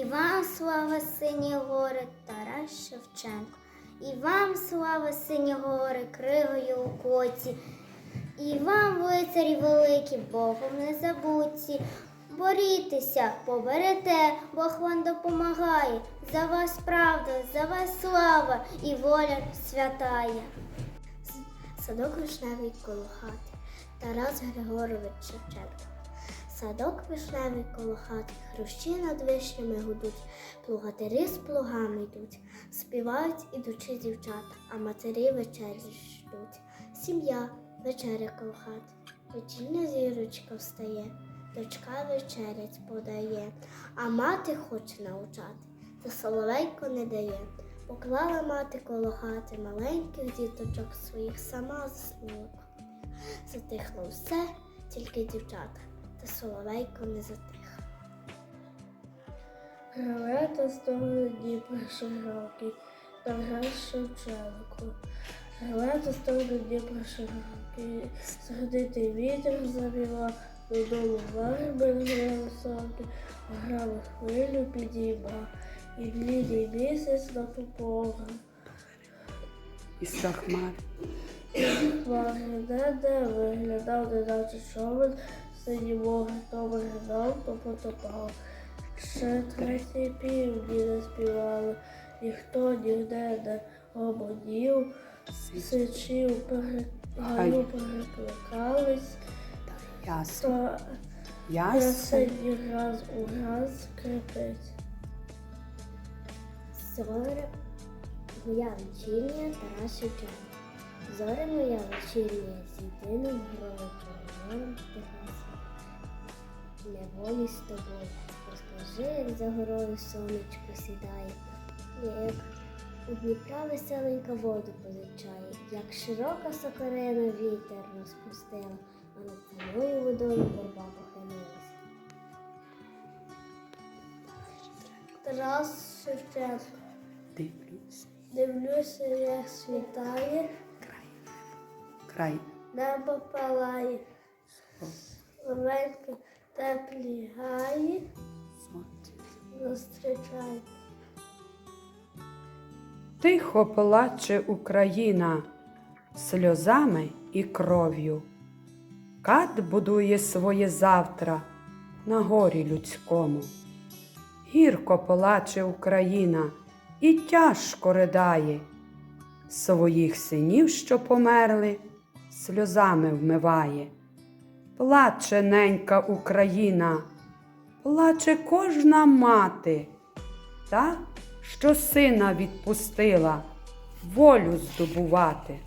І вам слава сині гори, Тарас Шевченко. І вам слава сині гори, кригою у коці. І вам, лицарі великі, Богом не забудьте. Борітеся, поберете, Бог вам допомагає. За вас правда, за вас слава і воля святая. Садок вишневий коло хати, Тарас Григорович Шевченко. Садок вишневий коло хати, хрущі над вишнями гудуть, плугатирі з плугами йдуть, співають ідучи дівчата, а матері вечері ждуть. Сім'я вечеря коло хати, вечірня зірочка встає, дочка вечерять подає, а мати хоче навчати, та соловейко не дає. Поклала мати коло хати маленьких діточок своїх, сама заснула. Затихло все, тільки дівчата, та соловейко не затих. Гравета сторони Дніпра широкі, Тарас Шевченко. Гравета сторони Дніпра широкі, сердитий вітер завіла, додому верби високі, грали хвилю підійма, і блідий місяць на попора. І хмар. Де виглядав, неначе човен, сині море то вигинав, то потопав. Ще третій півдні не співали, ніхто ніде не гомонів, сичів перегалю перекликались, Ясно. то Ясно. раз у раз скрипить. Зоря моя вечірня Тарас Шевченко. Зоря моя вечірня з єдиним героєм Техасом. Неволі з тобою. Розкажи, як за горою сонечко сідає, як у Дніпра веселенька воду позичає, як широка сокорина вітер розпустила, а над самою водою верба похилилась. Тарас Шевченко. Дивлюсь. Дивлюся, як світає, Край. Край. небо палає, Ловенько теплі гаї зустрічає. Тихо плаче Україна сльозами і кров'ю. Кат будує своє завтра на горі людському. Гірко плаче Україна і тяжко ридає. Своїх синів, що померли, сльозами вмиває. Плаче ненька Україна, плаче кожна мати та, що сина відпустила волю здобувати.